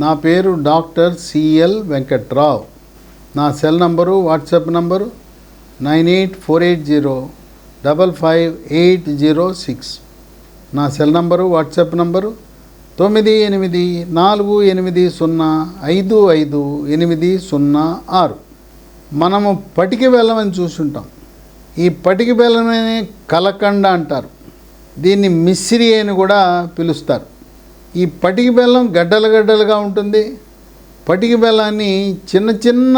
నా పేరు doctor CL Venkatrao. నా cell number WhatsApp number nine eight four eight zero double five eight zero six. నా cell number WhatsApp number తొమ్మిది ఎనిమిది నాలుగు ఎనిమిది సున్నా ఐదు ఐదు ఎనిమిది సున్నా ఆరు. మనము పటికి బెల్లమని చూసుంటాం. ఈ పటికి బెల్లమని కలకండ అంటారు. దీన్ని మిశ్రి అని కూడా పిలుస్తారు. ఈ పటికి బెల్లం గడ్డలు గడ్డలుగా ఉంటుంది. పటికి బెల్లాన్ని చిన్న చిన్న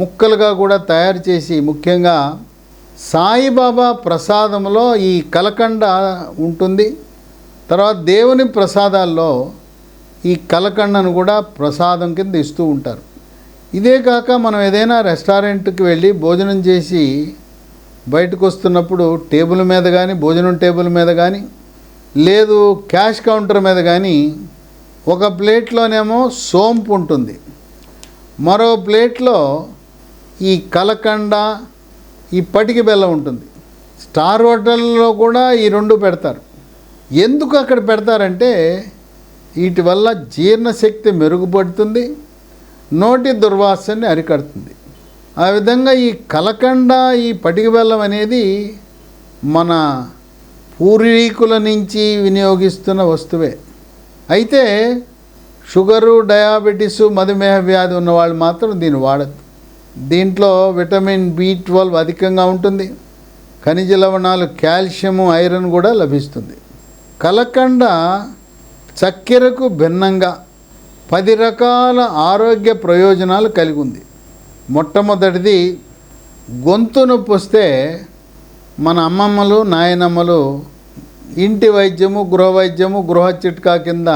ముక్కలుగా కూడా తయారు చేసి ముఖ్యంగా సాయిబాబా ప్రసాదంలో ఈ కలకండ ఉంటుంది. తర్వాత దేవుని ప్రసాదాల్లో ఈ కలకండను కూడా ప్రసాదం కింద ఇస్తూ ఉంటారు. ఇదే కాక మనం ఏదైనా రెస్టారెంట్కి వెళ్ళి భోజనం చేసి బయటకు వస్తున్నప్పుడు టేబుల్ మీద కానీ భోజనం టేబుల్ మీద కానీ లేదు క్యాష్ కౌంటర్ మీద కానీ ఒక ప్లేట్లోనేమో సోంపు ఉంటుంది. మరో ప్లేట్లో ఈ కలకండ ఈ పటికి బెల్లం ఉంటుంది. స్టార్ హోటల్లో కూడా ఈ రెండు పెడతారు. ఎందుకు అక్కడ పెడతారంటే వీటి వల్ల జీర్ణశక్తి మెరుగుపడుతుంది నోటి దుర్వాసనని అరికడుతుంది. ఆ విధంగా ఈ కలకండ ఈ పటికి బెల్లం అనేది మన పూర్వీకుల నుంచి వినియోగిస్తున్న వస్తువే. అయితే షుగరు డయాబెటీసు మధుమేహ వ్యాధి ఉన్న వాళ్ళు మాత్రం దీన్ని వాడద్దు దీంట్లో విటమిన్ బి ట్వెల్వ్ అధికంగా ఉంటుంది. ఖనిజ లవణాలు కాల్షియము ఐరన్ కూడా లభిస్తుంది. కలకండ చక్కెరకు భిన్నంగా పది రకాల ఆరోగ్య ప్రయోజనాలు కలిగి ఉంది. మొట్టమొదటిది గొంతు నొప్పి వస్తే మన అమ్మమ్మలు నాయనమ్మలు ఇంటి వైద్యము గృహ వైద్యము గృహ చిట్కా కింద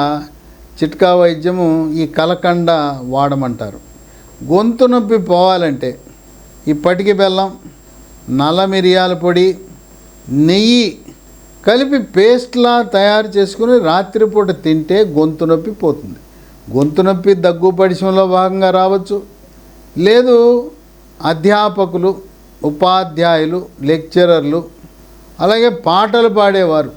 చిట్కా వైద్యము ఈ కలకండ వాడమంటారు. గొంతు నొప్పి పోవాలంటే ఈ పటికి బెల్లం నల్ల మిరియాల పొడి నెయ్యి కలిపి పేస్ట్లా తయారు చేసుకుని రాత్రిపూట తింటే గొంతు నొప్పి పోతుంది. గొంతు నొప్పి దగ్గు పడిశంలో భాగంగా రావచ్చు. లేదు అధ్యాపకులు ఉపాధ్యాయులు లెక్చరర్లు అలాగే పాటలు పాడేవారు.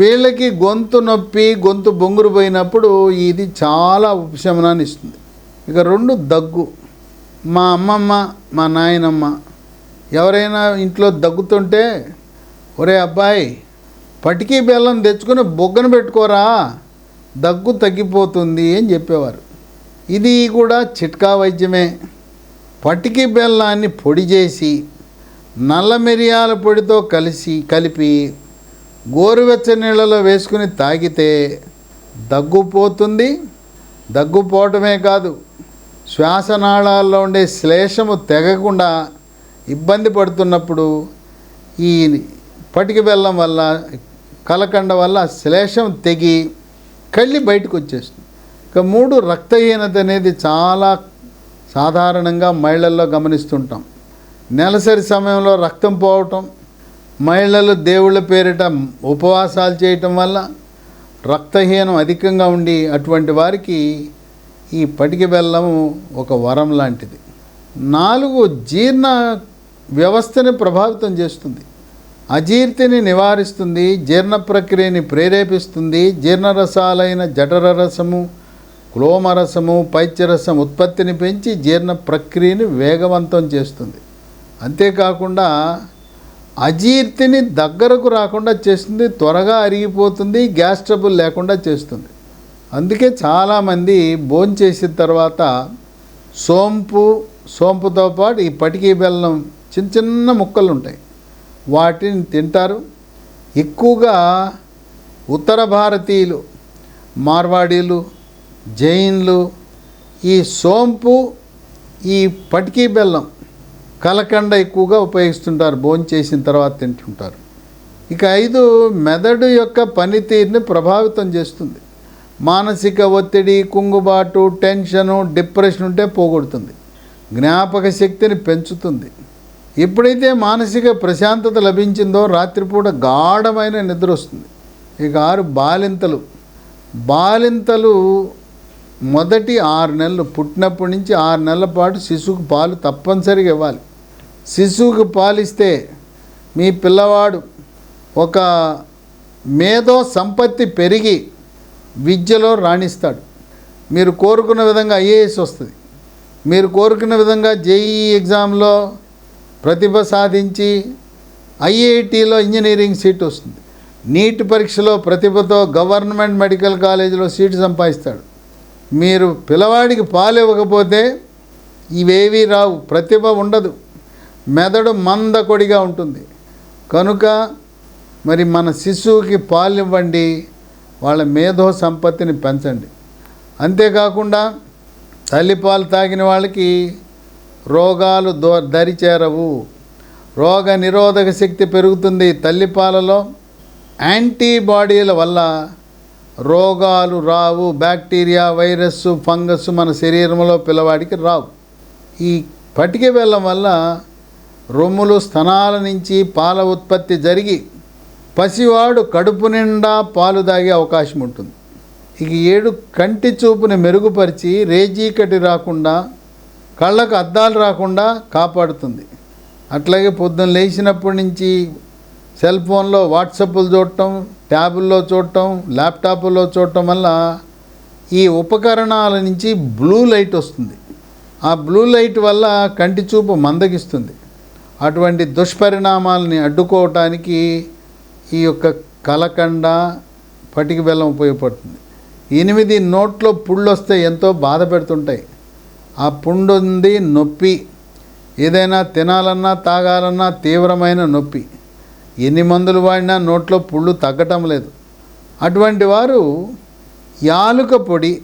వీళ్ళకి గొంతు నొప్పి గొంతు బొంగురు పోయినప్పుడు ఇది చాలా ఉపశమనాన్ని ఇస్తుంది. ఇక రెండు దగ్గు. మా అమ్మమ్మ మా నాయనమ్మ ఎవరైనా ఇంట్లో దగ్గుతుంటే ఒరే అబ్బాయి పటికీ బెల్లం తెచ్చుకొని బొగ్గన పెట్టుకోరా దగ్గు తగ్గిపోతుంది అని చెప్పేవారు. ఇది కూడా చిట్కా వైద్యమే. పటికి బెల్లాన్ని పొడి చేసి నల్ల మిరియాల పొడితో కలిసి కలిపి గోరువెచ్చ నీళ్ళలో వేసుకుని తాగితే దగ్గు పోతుంది. కాదు శ్వాసనాళాల్లో ఉండే శ్లేషము తెగకుండా ఇబ్బంది పడుతున్నప్పుడు ఈ పటికి బెల్లం వల్ల కలకండ వల్ల శ్లేషం తెగి కళ్ళి బయటకు వచ్చేస్తుంది. ఇక మూడు రక్తహీనత అనేది చాలా సాధారణంగా మహిళల్లో గమనిస్తుంటాం. నెలసరి సమయంలో రక్తం పోవటం మహిళలు దేవుళ్ళ పేరిట ఉపవాసాలు చేయటం వల్ల రక్తహీనం అధికంగా ఉండి అటువంటి వారికి ఈ పటికి బెల్లము ఒక వరం లాంటిది. నాలుగు జీర్ణ వ్యవస్థని ప్రభావితం చేస్తుంది. అజీర్తిని నివారిస్తుంది జీర్ణ ప్రక్రియని ప్రేరేపిస్తుంది జీర్ణరసాలైన జఠర రసము క్లోమరసము పైత్యరసం ఉత్పత్తిని పెంచి జీర్ణ ప్రక్రియని వేగవంతం చేస్తుంది. అంతేకాకుండా అజీర్తిని దగ్గరకు రాకుండా చేస్తుంది త్వరగా అరిగిపోతుంది గ్యాస్ ట్రబుల్ లేకుండా చేస్తుంది. అందుకే చాలామంది భోంచేసిన తర్వాత సోంపు సోంపుతో పాటు ఈ పటికీ బెల్లం చిన్న చిన్న ముక్కలు ఉంటాయి. వాటిని తింటారు. ఎక్కువగా ఉత్తర భారతీయులు మార్వాడీలు జైన్లు ఈ సోంపు ఈ పటికీ బెల్లం కలకండ ఎక్కువగా ఉపయోగిస్తుంటారు. భోజనం చేసిన తర్వాత తింటుంటారు. ఇక ఐదు మెదడు యొక్క పనితీరుని ప్రభావితం చేస్తుంది. మానసిక ఒత్తిడి కుంగుబాటు టెన్షను డిప్రెషన్ ఉంటే పోగొడుతుంది. జ్ఞాపక శక్తిని పెంచుతుంది. ఎప్పుడైతే మానసిక ప్రశాంతత లభించిందో రాత్రిపూట గాఢమైన నిద్ర వస్తుంది. ఇక ఆరు బాలింతలు. బాలింతలు మొదటి ఆరు నెలలు పుట్టినప్పటి నుంచి ఆరు నెలల పాటు శిశువుకు పాలు తప్పనిసరిగా ఇవ్వాలి. శిశువుకు పాలిస్తే మీ పిల్లవాడు ఒక మేధో సంపత్తి పెరిగి విద్యలో రాణిస్తాడు. మీరు కోరుకున్న విధంగా ఐఏఎస్ వస్తుంది. మీరు కోరుకున్న విధంగా జేఈ ఎగ్జామ్లో ప్రతిభ సాధించి ఐఐటిలో ఇంజనీరింగ్ సీట్ వస్తుంది. నీట్ పరీక్షలో ప్రతిభతో గవర్నమెంట్ మెడికల్ కాలేజీలో సీటు సంపాదిస్తాడు. మీరు పిల్లవాడికి పాలు ఇవ్వకపోతే ఇవేవీ రావు ప్రతిభ ఉండదు. మెదడు మందకొడిగా ఉంటుంది. కనుక మరి మన శిశువుకి పాలు ఇవ్వండి వాళ్ళ మేధో సంపత్తిని పెంచండి. అంతేకాకుండా తల్లిపాలు తాగిన వాళ్ళకి రోగాలు దో దరిచేరవు రోగ నిరోధక శక్తి పెరుగుతుంది తల్లిపాలలో యాంటీబాడీల వల్ల రోగాలు రావు బ్యాక్టీరియా వైరస్ ఫంగస్ మన శరీరంలో పిల్లవాడికి రావు. ఈ పటిక వెళ్ళం వల్ల రొమ్ములు స్తనాల నుంచి పాల ఉత్పత్తి జరిగి పసివాడు కడుపు నిండా పాలు తాగే అవకాశం ఉంటుంది. ఇక ఏడు కంటి చూపుని మెరుగుపరిచి రేజీకటి రాకుండా కళ్ళకు అద్దాలు రాకుండా కాపాడుతుంది. అట్లాగే పొద్దున్న లేచినప్పటి నుంచి సెల్ ఫోన్లో వాట్సప్లు చూడటం ట్యాబుల్లో చూడటం ల్యాప్టాప్లో చూడటం వల్ల ఈ ఉపకరణాల నుంచి బ్లూ లైట్ వస్తుంది. ఆ బ్లూ లైట్ వల్ల కంటి చూపు మందగిస్తుంది. అటువంటి దుష్పరిణామాలని అడ్డుకోవటానికి ఈ యొక్క కలకండ పటికి బెల్లం ఉపయోగపడుతుంది. ఎనిమిది నోట్లో పుళ్ళు వస్తే ఎంతో బాధ పెడుతుంటాయి. ఆ పుండు ఉంది నొప్పి. ఏదైనా తినాలన్నా తాగాలన్నా తీవ్రమైన నొప్పి. ఎన్ని మందులు వాడినా నోట్లో పుళ్ళు తగ్గటం లేదు. అటువంటి వారు యాలుక పొడి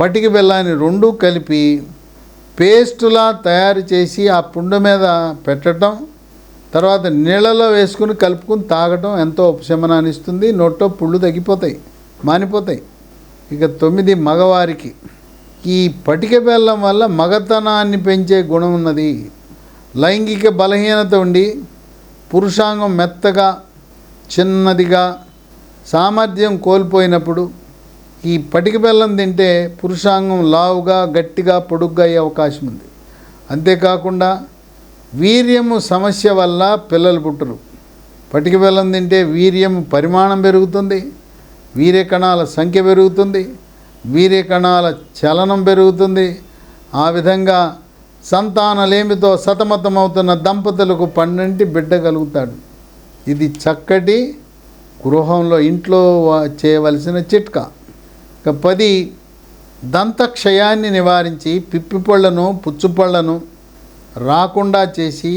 పటిక బెల్లాన్ని రెండు కలిపి పేస్టులా తయారు చేసి ఆ పుండు మీద పెట్టడం తర్వాత నీళ్ళలో వేసుకుని కలుపుకుని తాగటం ఎంతో ఉపశమనాన్ని ఇస్తుంది. నోట్లో పుళ్ళు తగ్గిపోతాయి మానిపోతాయి. ఇక తొమ్మిది మగవారికి. ఈ పటిక బెల్లం వల్ల మగతనాన్ని పెంచే గుణం ఉన్నది. లైంగిక బలహీనత ఉండి పురుషాంగం మెత్తగా చిన్నదిగా సామర్థ్యం కోల్పోయినప్పుడు ఈ పటిక బెల్లం తింటే పురుషాంగం లావుగా గట్టిగా పొడుగ్గా అయ్యే అవకాశం ఉంది. అంతేకాకుండా వీర్యము సమస్య వల్ల పిల్లలు పుట్టరు. పటిక బెల్లం తింటే వీర్యం పరిమాణం పెరుగుతుంది వీర్యకణాల సంఖ్య పెరుగుతుంది వీర్యకణాల చలనం పెరుగుతుంది. ఆ విధంగా సంతానలేమితో సతమతమవుతున్న దంపతులకు పన్నెంటి బిడ్డ కలుగుతాడు ఇది చక్కటి గృహంలో ఇంట్లో చేయవలసిన చిట్కా. ఇక పది దంతక్షయాన్ని నివారించి పిప్పిపళ్ళను పుచ్చుపళ్ళను రాకుండా చేసి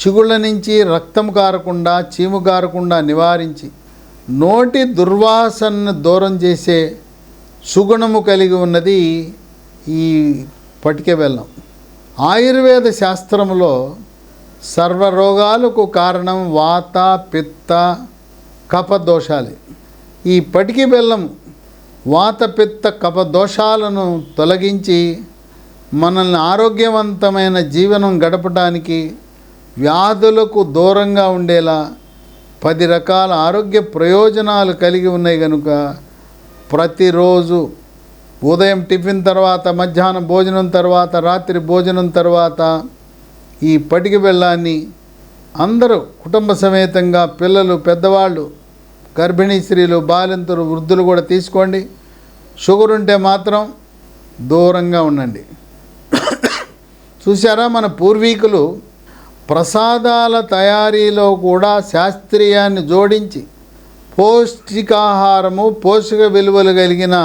చిగుళ్ళ నుంచి రక్తం కారకుండా చీము కారకుండా నివారించి నోటి దుర్వాసనను దూరం చేసే సుగుణము కలిగి ఉన్నది ఈ పటిక బెల్లం. ఆయుర్వేద శాస్త్రంలో సర్వరోగాలకు కారణం వాత పిత్త కపదోషాలే ఈ పటికి బెల్లం వాత పిత్త కపదోషాలను తొలగించి మనల్ని ఆరోగ్యవంతమైన జీవనం గడపడానికి వ్యాధులకు దూరంగా ఉండేలా పది రకాల ఆరోగ్య ప్రయోజనాలు కలిగి ఉన్నాయి కనుక ప్రతిరోజు ఉదయం టిఫిన్ తర్వాత మధ్యాహ్నం భోజనం తర్వాత రాత్రి భోజనం తర్వాత ఈ పటికి బెల్లాన్ని అందరూ కుటుంబ సమేతంగా పిల్లలు పెద్దవాళ్ళు గర్భిణీ స్త్రీలు బాలింతలు వృద్ధులు కూడా తీసుకోండి. షుగర్ ఉంటే మాత్రం దూరంగా ఉండండి. చూసారా మన పూర్వీకులు ప్రసాదాల తయారీలో కూడా శాస్త్రీయాన్ని జోడించి పౌష్టికాహారము పోషక విలువలు కలిగిన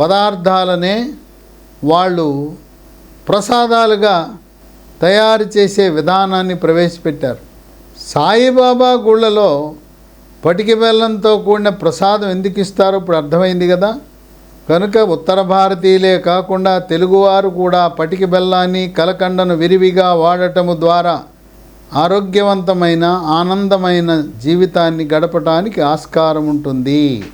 పదార్థాలనే వాళ్ళు ప్రసాదాలుగా తయారు చేసే విధానాన్ని ప్రవేశపెట్టారు. సాయిబాబా గుళ్ళలో పటికి బెల్లంతో కూడిన ప్రసాదం ఎందుకు ఇస్తారో ఇప్పుడు అర్థమైంది కదా. కనుక ఉత్తర భారతీయులే కాకుండా తెలుగువారు కూడా పటికి బెల్లాన్ని కలకండను విరివిగా వాడటము ద్వారా ఆరోగ్యవంతమైన ఆనందమైన జీవితాన్ని గడపటానికి ఆస్కారం ఉంటుంది.